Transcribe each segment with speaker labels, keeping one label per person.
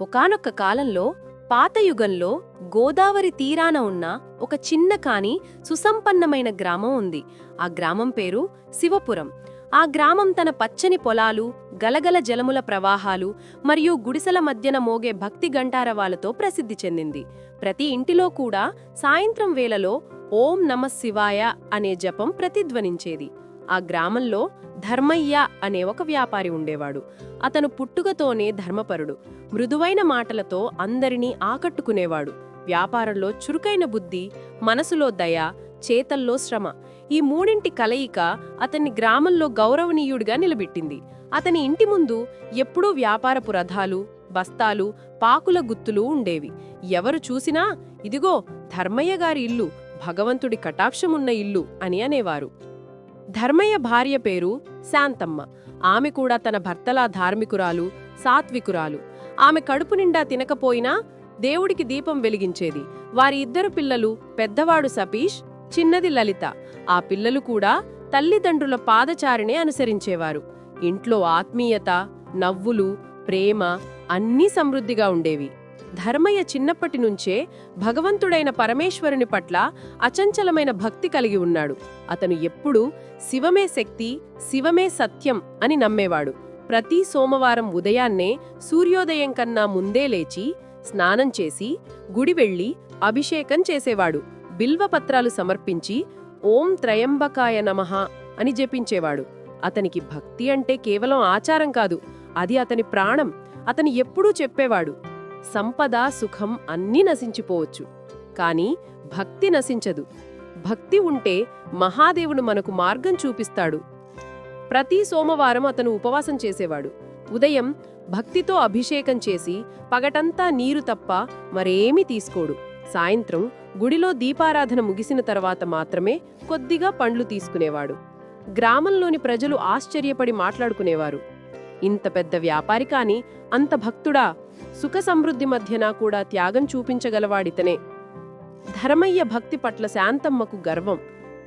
Speaker 1: ఒకానొక్క కాలంలో పాతయుగంలో గోదావరి తీరాన ఉన్న ఒక చిన్న కాని సుసంపన్నమైన గ్రామం ఉంది. ఆ గ్రామం పేరు శివపురం. ఆ గ్రామం తన పచ్చని పొలాలు గలగల జలముల ప్రవాహాలు మరియు గుడిసెల మధ్యన మోగే భక్తి గంటారవాలతో ప్రసిద్ధి చెందింది. ప్రతి ఇంటిలో కూడా సాయంత్రం వేళలో ఓం నమ శివాయ అనే జపం ప్రతిధ్వనించేది. ఆ గ్రామంలో ధర్మయ్య అనే ఒక వ్యాపారి ఉండేవాడు. అతను పుట్టుకతోనే ధర్మపరుడు. మృదువైన మాటలతో అందరినీ ఆకట్టుకునేవాడు. వ్యాపారంలో చురుకైన బుద్ధి మనసులో దయ చేతల్లో శ్రమ ఈ మూడింటి కలయిక అతన్ని గ్రామంలో గౌరవనీయుడిగా నిలబెట్టింది. అతని ఇంటి ముందు ఎప్పుడూ వ్యాపారపు రథాలు బస్తాలు పాకుల గుత్తులు ఉండేవి. ఎవరు చూసినా ఇదిగో ధర్మయ్య గారి ఇల్లు భగవంతుడి కటాక్షమున్న ఇల్లు అని అనేవారు. ధర్మయ్య భార్య పేరు శాంతమ్మ. ఆమె కూడా తన భర్తలా ధార్మికురాలు సాత్వికురాలు. ఆమె కడుపు నిండా తినకపోయినా దేవుడికి దీపం వెలిగించేది. వారి ఇద్దరు పిల్లలు పెద్దవాడు సతీష్ చిన్నది లలిత. ఆ పిల్లలు కూడా తల్లిదండ్రుల పాదచారినే అనుసరించేవారు. ఇంట్లో ఆత్మీయత నవ్వులు ప్రేమ అన్నీ సమృద్ధిగా ఉండేవి. ధర్మయ్య చిన్నప్పటి నుంచే భగవంతుడైన పరమేశ్వరుని పట్ల అచంచలమైన భక్తి కలిగి ఉన్నాడు. అతను ఎప్పుడూ శివమే శక్తి శివమే సత్యం అని నమ్మేవాడు. ప్రతి సోమవారం ఉదయాన్నే సూర్యోదయం కన్నా ముందే లేచి స్నానం చేసి గుడి వెళ్ళి అభిషేకం చేసేవాడు. బిల్వపత్రాలు సమర్పించి ఓం త్రయంబకాయ నమః అని జపించేవాడు. అతనికి భక్తి అంటే కేవలం ఆచారం కాదు. అది అతని ప్రాణం. అతను ఎప్పుడూ చెప్పేవాడు. సంపద సుఖం అన్నీ నశించిపోవచ్చు. కాని భక్తి నశించదు. భక్తి ఉంటే మహాదేవుడు మనకు మార్గం చూపిస్తాడు. ప్రతి సోమవారం అతను ఉపవాసం చేసేవాడు. ఉదయం భక్తితో అభిషేకం చేసి పగటంతా నీరు తప్ప మరేమీ తీసుకోడు. సాయంత్రం గుడిలో దీపారాధన ముగిసిన తర్వాత మాత్రమే కొద్దిగా పండ్లు తీసుకునేవాడు. గ్రామంలోని ప్రజలు ఆశ్చర్యపడి మాట్లాడుకునేవారు. ఇంత పెద్ద వ్యాపారి కాని అంత భక్తుడా? సుఖ సమృద్ధి మధ్యన కూడా త్యాగం చూపించగలవాడితనే. ధర్మయ్య భక్తి పట్ల శాంతమ్మకు గర్వం.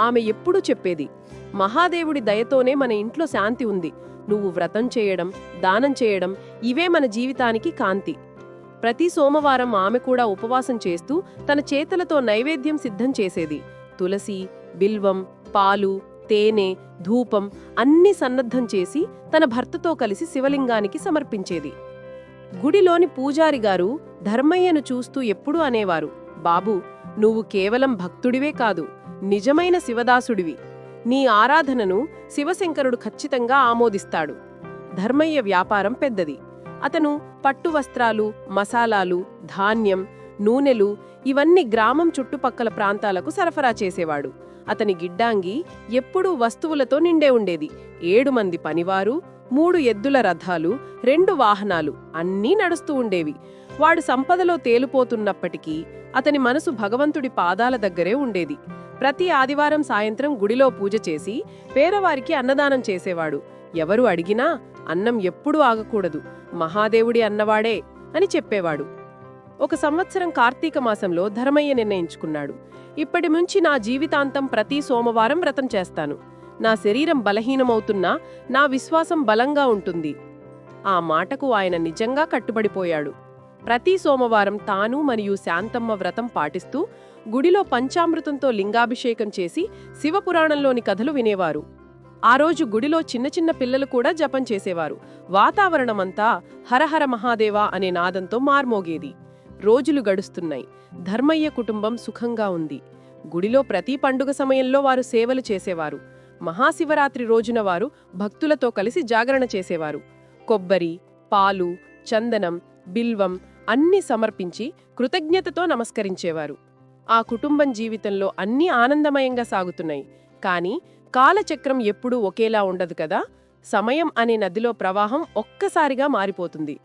Speaker 1: ఆమె ఎప్పుడూ చెప్పేది మహాదేవుడి దయతోనే మన ఇంట్లో శాంతి ఉంది. నువ్వు వ్రతం చేయడం దానం చేయడం ఇవే మన జీవితానికి కాంతి. ప్రతి సోమవారం ఆమె కూడా ఉపవాసం చేస్తూ తన చేతులతో నైవేద్యం సిద్ధం చేసేది. తులసి బిల్వం పాలు తేనె ధూపం అన్ని సన్నద్ధం చేసి తన భర్తతో కలిసి శివలింగానికి సమర్పించేది. గుడిలోని పూజారి గారు ధర్మయ్యను చూస్తూ ఎప్పుడూ అనేవారు బాబు నువ్వు కేవలం భక్తుడివే కాదు నిజమైన శివదాసుడివి. నీ ఆరాధనను శివశంకరుడు ఖచ్చితంగా ఆమోదిస్తాడు. ధర్మయ్య వ్యాపారం పెద్దది. అతను పట్టు వస్త్రాలు మసాలాలు ధాన్యం నూనెలు ఇవన్నీ గ్రామం చుట్టుపక్కల ప్రాంతాలకు సరఫరా చేసేవాడు. అతని గిడ్డాంగి ఎప్పుడూ వస్తువులతో నిండే ఉండేది. ఏడు మంది పనివారు మూడు ఎద్దుల రథాలు రెండు వాహనాలు అన్నీ నడుస్తూ ఉండేవి. వాడు సంపదలో తేలిపోతున్నప్పటికీ అతని మనసు భగవంతుడి పాదాల దగ్గరే ఉండేది. ప్రతి ఆదివారం సాయంత్రం గుడిలో పూజ చేసి పేదవారికి అన్నదానం చేసేవాడు. ఎవరు అడిగినా అన్నం ఎప్పుడూ ఆగకూడదు. మహాదేవుడి అన్నవాడే అని చెప్పేవాడు. ఒక సంవత్సరం కార్తీక మాసంలో ధర్మయ్య నిర్ణయించుకున్నాడు. ఇప్పటి నుంచి నా జీవితాంతం ప్రతి సోమవారం వ్రతం చేస్తాను. నా శరీరం బలహీనమవుతున్నా నా విశ్వాసం బలంగా ఉంటుంది. ఆ మాటకు ఆయన నిజంగా కట్టుబడిపోయాడు. ప్రతి సోమవారం తాను మరియు శాంతమ్మ వ్రతం పాటిస్తూ గుడిలో పంచామృతంతో లింగాభిషేకం చేసి శివపురాణంలోని కథలు వినేవారు. ఆ రోజు గుడిలో చిన్న చిన్న పిల్లలు కూడా జపం చేసేవారు. వాతావరణమంతా హరహర మహాదేవా అనే నాదంతో మార్మోగేది. రోజులు గడుస్తున్నాయి. ధర్మయ్య కుటుంబం సుఖంగా ఉంది. గుడిలో ప్రతి పండుగ సమయంలో వారు సేవలు చేసేవారు. మహాశివరాత్రి రోజున వారు భక్తులతో కలిసి జాగరణ చేసేవారు. కొబ్బరి పాలు చందనం బిల్వం అన్నీ సమర్పించి కృతజ్ఞతతో నమస్కరించేవారు. ఆ కుటుంబం జీవితంలో అన్నీ ఆనందమయంగా సాగుతున్నాయి. కానీ కాలచక్రం ఎప్పుడూ ఒకేలా ఉండదు కదా? సమయం అనే నదిలో ప్రవాహం ఒక్కసారిగా మారిపోతుంది.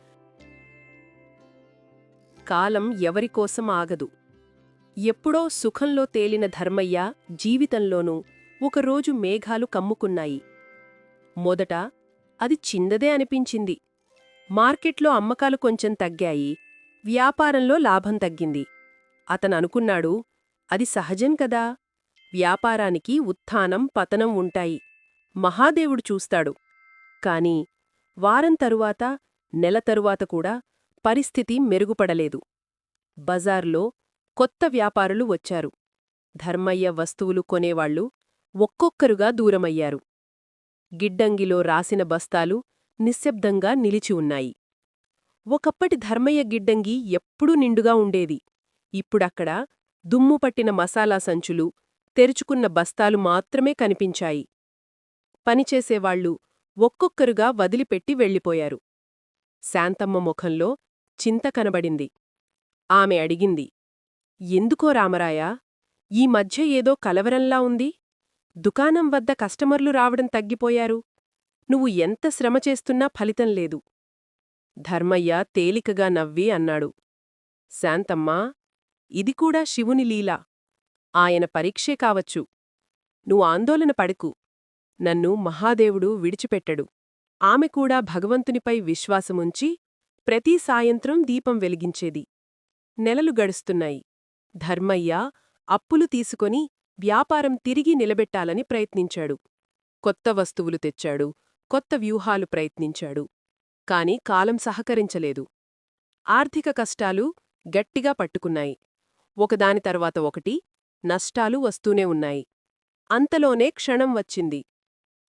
Speaker 1: కాలం ఎవరికోసం ఆగదు. ఎప్పుడో సుఖంలో తేలిన ధర్మయ్య జీవితంలోనూ ఒకరోజు మేఘాలు కమ్ముకున్నాయి. మొదట అది చిన్నదే అనిపించింది. మార్కెట్లో అమ్మకాలు కొంచెం తగ్గాయి. వ్యాపారంలో లాభం తగ్గింది. అతను అనుకున్నాడు అది సహజం కదా? వ్యాపారానికి ఉత్థానం పతనం ఉంటాయి. మహాదేవుడు చూస్తాడు. కాని వారం తరువాత నెల తరువాత కూడా పరిస్థితి మెరుగుపడలేదు. బజార్లో కొత్త వ్యాపారులు వచ్చారు. ధర్మయ్య వస్తువులు కొనేవాళ్ళు ఒక్కొక్కరుగా దూరమయ్యారు. గిడ్డంగిలో రాసిన బస్తాలు నిశ్శబ్దంగా నిలిచి ఉన్నాయి. ఒకప్పటి ధర్మయ్య గిడ్డంగి ఎప్పుడూ నిండుగా ఉండేది. ఇప్పుడక్కడ దుమ్ము పట్టిన మసాలా సంచులు తెరుచుకున్న బస్తాలు మాత్రమే కనిపించాయి. పనిచేసేవాళ్ళు ఒక్కొక్కరుగా వదిలిపెట్టి వెళ్ళిపోయారు. శాంతమ్మ ముఖంలో చింత కనబడింది. ఆమె అడిగింది ఎందుకో రామరాయ ఈ మధ్య ఏదో కలవరంలా ఉంది? దుకాణం వద్ద కస్టమర్లు రావడం తగ్గిపోయారు. నువ్వు ఎంత శ్రమ చేస్తున్నా ఫలితం లేదు. ధర్మయ్య తేలికగా నవ్వి అన్నాడు. శాంతమ్మా ఇది కూడా శివుని లీల. ఆయన పరీక్షే కావచ్చు. నువ్వు ఆందోళన పడకు. నన్ను మహాదేవుడు విడిచిపెట్టడు. ఆమె కూడా భగవంతునిపై విశ్వాసముంచి ప్రతి సాయంత్రం దీపం వెలిగించేది. నెలలు గడుస్తున్నాయి. ధర్మయ్య అప్పులు తీసుకొని వ్యాపారం తిరిగి నిలబెట్టాలని ప్రయత్నించాడు. కొత్త వస్తువులు తెచ్చాడు. కొత్త వ్యూహాలు ప్రయత్నించాడు. కాని కాలం సహకరించలేదు. ఆర్థిక కష్టాలు గట్టిగా పట్టుకున్నాయి. ఒకదాని తర్వాత ఒకటి నష్టాలు వస్తూనే ఉన్నాయి. అంతలోనే క్షణం వచ్చింది.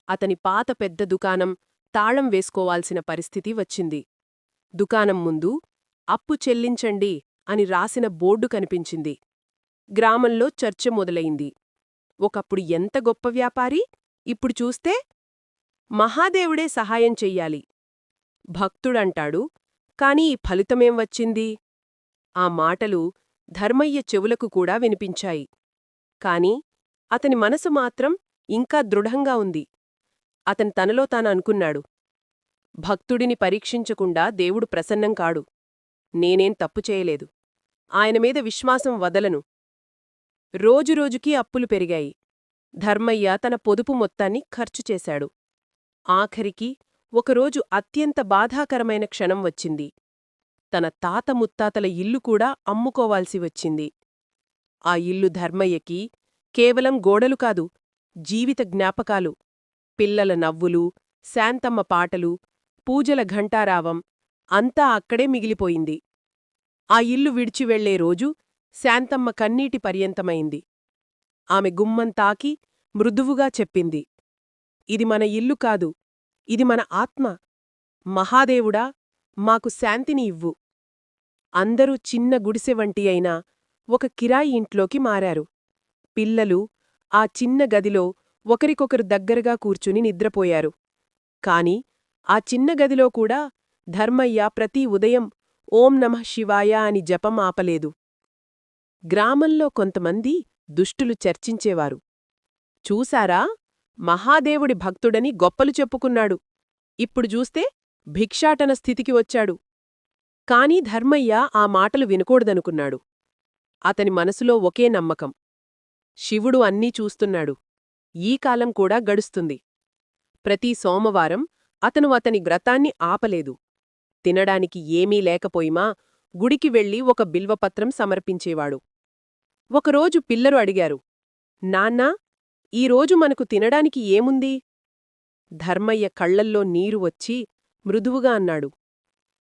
Speaker 1: అతని పాత పెద్ద దుకాణం తాళం వేసుకోవాల్సిన పరిస్థితి వచ్చింది. దుకాణం ముందు అప్పు చెల్లించండి అని రాసిన బోర్డు కనిపించింది. గ్రామంలో చర్చ మొదలైంది. ఒకప్పుడు ఎంత గొప్ప వ్యాపారి? ఇప్పుడు చూస్తే మహాదేవుడే సహాయం చెయ్యాలి. భక్తుడంటాడు కాని ఈ ఫలితమేం వచ్చింది? ఆ మాటలు ధర్మయ్య చెవులకు కూడా వినిపించాయి. కాని అతని మనసు మాత్రం ఇంకా దృఢంగా ఉంది. అతను తనలో తాను అనుకున్నాడు భక్తుడిని పరీక్షించకుండా దేవుడు ప్రసన్నం కాడు. నేనేం తప్పు చేయలేదు. ఆయన మీద విశ్వాసం వదలను. రోజురోజుకీ అప్పులు పెరిగాయి. ధర్మయ్య తన పొదుపు మొత్తాన్ని ఖర్చు చేశాడు. ఆఖరికి ఒకరోజు అత్యంత బాధాకరమైన క్షణం వచ్చింది. తన తాత ముత్తాతల ఇల్లు కూడా అమ్ముకోవాల్సి వచ్చింది. ఆ ఇల్లు ధర్మయ్యకి కేవలం గోడలు కాదు జీవిత జ్ఞాపకాలు. పిల్లల నవ్వులు శాంతమ్మ పాటలు పూజల ఘంటారావం అంతా అక్కడే మిగిలిపోయింది. ఆ ఇల్లు విడిచి వెళ్ళే రోజు శాంతమ్మ కన్నీటి పర్యంతమైంది. ఆమె గుమ్మం తాకి మృదువుగా చెప్పింది. ఇది మన ఇల్లు కాదు. ఇది మన ఆత్మ. మహాదేవుడా మాకు శాంతిని ఇవ్వు. అందరూ చిన్న గుడిసె వంటి అయినా ఒక కిరాయి ఇంట్లోకి మారారు. పిల్లలు ఆ చిన్న గదిలో ఒకరికొకరు దగ్గరగా కూర్చుని నిద్రపోయారు. కాని ఆ చిన్న గదిలో కూడా ధర్మయ్య ప్రతి ఉదయం ఓం నమః శివాయ అని జపం ఆపలేదు. గ్రామంలో కొంతమంది దుష్టులు చర్చించేవారు. చూశారా? మహాదేవుడి భక్తుడని గొప్పలు చెప్పుకున్నాడు. ఇప్పుడు చూస్తే భిక్షాటన స్థితికి వచ్చాడు. కాని ధర్మయ్య ఆ మాటలు వినకూడదనుకున్నాడు. అతని మనసులో ఒకే నమ్మకం. శివుడు అన్నీ చూస్తున్నాడు. ఈ కాలం కూడా గడుస్తుంది. ప్రతి సోమవారం అతను అతని వ్రతాన్ని ఆపలేదు. తినడానికి ఏమీ లేకపోయిమా గుడికి వెళ్ళి ఒక బిల్వపత్రం సమర్పించేవాడు. ఒకరోజు పిల్లరు అడిగారు నాన్నా ఈరోజు మనకు తినడానికి ఏముంది ధర్మయ్య కళ్ళల్లో నీరు వచ్చి మృదువుగా అన్నాడు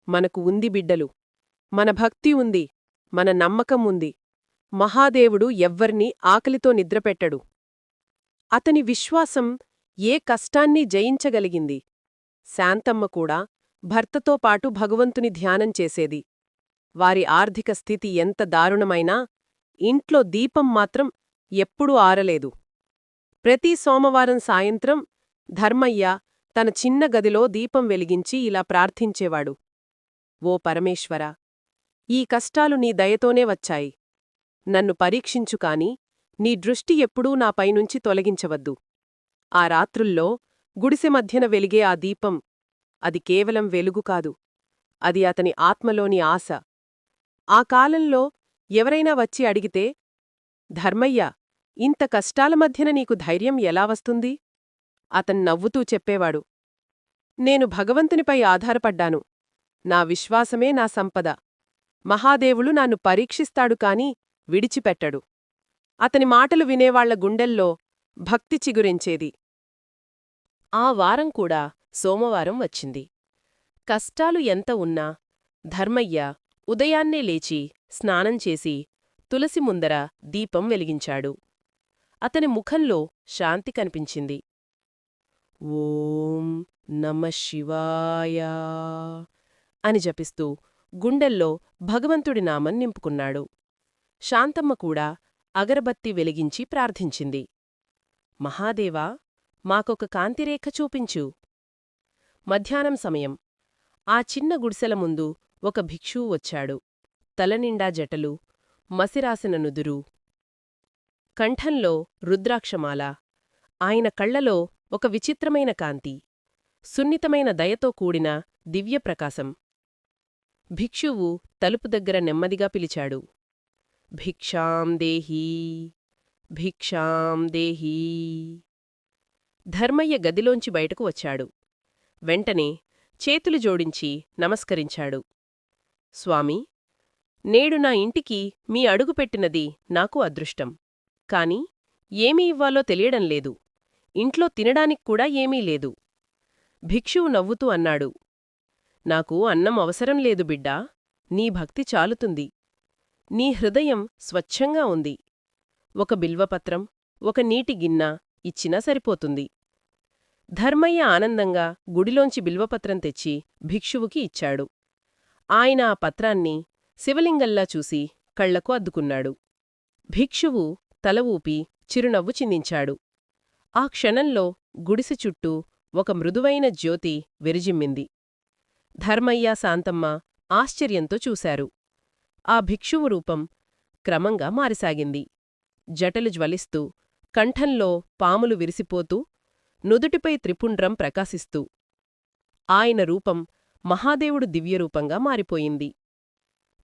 Speaker 1: మనకు ఉంది బిడ్డలు మన భక్తి ఉంది మన నమ్మకం ఉంది మహాదేవుడు ఎవ్వర్నీ ఆకలితో నిద్రపెట్టడు. అతని విశ్వాసం ఏ కష్టాన్ని జయించగలిగింది శాంతమ్మ కూడా భర్తతో పాటు భగవంతుని ధ్యానం చేసేది వారి ఆర్థిక స్థితి ఎంత దారుణమైనా ఇంట్లో దీపం మాత్రం ఎప్పుడూ ఆరలేదు. ప్రతి సోమవారం సాయంత్రం ధర్మయ్య తన చిన్న గదిలో దీపం వెలిగించి ఇలా ప్రార్థించేవాడు. ఓ పరమేశ్వర ఈ కష్టాలు నీ దయతోనే వచ్చాయి. నన్ను పరీక్షించు కాని నీ దృష్టి ఎప్పుడూ నాపైనుంచి తొలగించవద్దు. ఆ రాత్రుల్లో గుడిసె మధ్యన వెలిగే ఆ దీపం అది కేవలం వెలుగు కాదు అది అతని ఆత్మలోని ఆశ. ఆ కాలంలో ఎవరైనా వచ్చి అడిగితే ధర్మయ్య ఇంత కష్టాల మధ్యన నీకు ధైర్యం ఎలా వస్తుంది? అతన్ నవ్వుతూ చెప్పేవాడు. నేను భగవంతునిపై ఆధారపడ్డాను. నా విశ్వాసమే నా సంపద. మహాదేవులు నన్ను పరీక్షిస్తాడు కాని విడిచిపెట్టడు. అతని మాటలు వినేవాళ్ళ గుండెల్లో భక్తి చిగురించేది. ఆ వారం కూడా సోమవారం వచ్చింది. కష్టాలు ఎంత ఉన్నా
Speaker 2: ధర్మయ్య ఉదయాన్నే లేచి స్నానం చేసి తులసి ముందర దీపం వెలిగించాడు. అతని ముఖంలో శాంతి కనిపించింది. ఓం నమ శివాయ అని జపిస్తూ గుండెల్లో భగవంతుడి నామం నింపుకున్నాడు. శాంతమ్మ కూడా అగరబత్తి వెలిగించి ప్రార్థించింది. మహాదేవా మాకొక కాంతిరేఖ చూపించు. మధ్యాహ్నం సమయం. ఆ చిన్న గుడిసెల ముందు ఒక భిక్షువు వచ్చాడు. తలనిండా జటలు మసిరాసిన నుదురు. కంఠంలో రుద్రాక్షమాల. ఆయన కళ్ళలో ఒక విచిత్రమైన కాంతి. సున్నితమైన దయతో కూడిన దివ్యప్రకాశం. భిక్షువు తలుపు దగ్గర నెమ్మదిగా పిలిచాడు. భిక్షాం దేహీ భిక్షాం దేహీ. ధర్మయ్య గదిలోంచి బయటకు వచ్చాడు. వెంటనే చేతులు జోడించి నమస్కరించాడు. స్వామీ నేడు నా ఇంటికి మీ అడుగుపెట్టినది నాకు అదృష్టం. కాని ఏమీ ఇవ్వాలో తెలియడం లేదు. ఇంట్లో తినడానిక్కూడా ఏమీ లేదు. భిక్షువు నవ్వుతూ అన్నాడు. నాకు అన్నం అవసరం లేదు బిడ్డా. నీ భక్తి చాలుతుంది. నీ హృదయం స్వచ్ఛంగా ఉంది. ఒక బిల్వపత్రం ఒక నీటి గిన్న ఇచ్చినా సరిపోతుంది. ధర్మయ్య ఆనందంగా గుడిలోంచి బిల్వపత్రం తెచ్చి భిక్షువుకి ఇచ్చాడు. ఆయన ఆ పత్రాన్ని శివలింగల్లా చూసి కళ్ళకు అద్దుకున్నాడు. భిక్షువు తల ఊపి చిరునవ్వు చిందించాడు. ఆ క్షణంలో గుడిసె చుట్టూ ఒక మృదువైన జ్యోతి విరిజిమ్మింది. ధర్మయ్య శాంతమ్మ ఆశ్చర్యంతో చూశారు. ఆ భిక్షువు రూపం క్రమంగా మారిసాగింది. జటలు జ్వలిస్తూ కంఠంలో పాములు విరిసిపోతూ నుదుటిపై త్రిపుండ్రం ప్రకాశిస్తూ. ఆయన రూపం మహాదేవుడు దివ్యరూపంగా మారిపోయింది.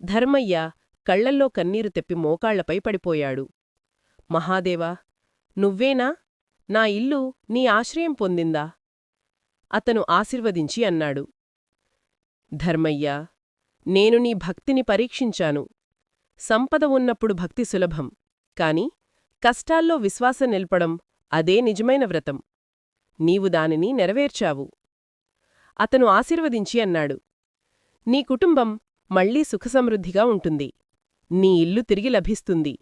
Speaker 2: ధర్మయ్య కళ్ళల్లో కన్నీరు తెప్పి మోకాళ్ళపై పడిపోయాడు. మహాదేవా నువ్వేనా? నా ఇల్లు నీ ఆశ్రయం పొందిందా? అతను ఆశీర్వదించి అన్నాడు. ధర్మయ్యా నేను నీ భక్తిని పరీక్షించాను. సంపద ఉన్నప్పుడు భక్తి సులభం కాని కష్టాల్లో విశ్వాసం నిల్పడం అదే నిజమైన వ్రతం. నీవు దానిని నెరవేర్చావు. అతను ఆశీర్వదించి అన్నాడు. నీ కుటుంబం మళ్ళీ సుఖసమృద్ధిగా ఉంటుంది. నీ ఇల్లు తిరిగి లభిస్తుంది.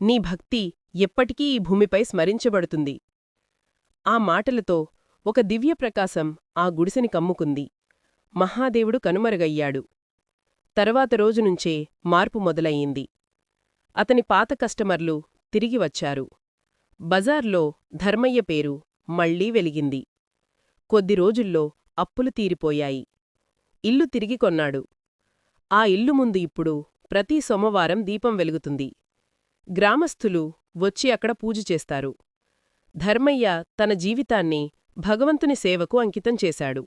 Speaker 2: నీ భక్తి ఎప్పటికీ ఈ భూమిపై స్మరించబడుతుంది. ఆ మాటలతో ఒక దివ్యప్రకాశం ఆ గుడిసెని కమ్ముకుంది. మహాదేవుడు కనుమరుగయ్యాడు. తరువాత రోజునుంచే మార్పు మొదలయ్యింది. అతని పాత కస్టమర్లు తిరిగి వచ్చారు. బజార్లో ధర్మయ్య పేరు మళ్ళీ వెలిగింది. కొద్ది రోజుల్లో అప్పులు తీరిపోయాయి. ఇల్లు తిరిగి కొన్నాడు. ఆ ఇల్లు ముందు ఇప్పుడు ప్రతి సోమవారం దీపం వెలుగుతుంది. గ్రామస్థులు వచ్చి అక్కడ పూజ చేస్తారు. ధర్మయ్య తన జీవితాన్ని భగవంతుని సేవకు అంకితం చేశాడు.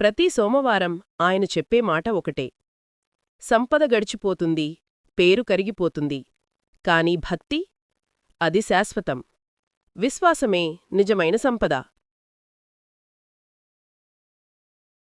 Speaker 2: ప్రతి సోమవారం ఆయన చెప్పే మాట ఒకటే. సంపద గడిచిపోతుంది పేరు కరిగిపోతుంది. కాని భక్తి అది శాశ్వతం. విశ్వాసమే నిజమైన సంపద.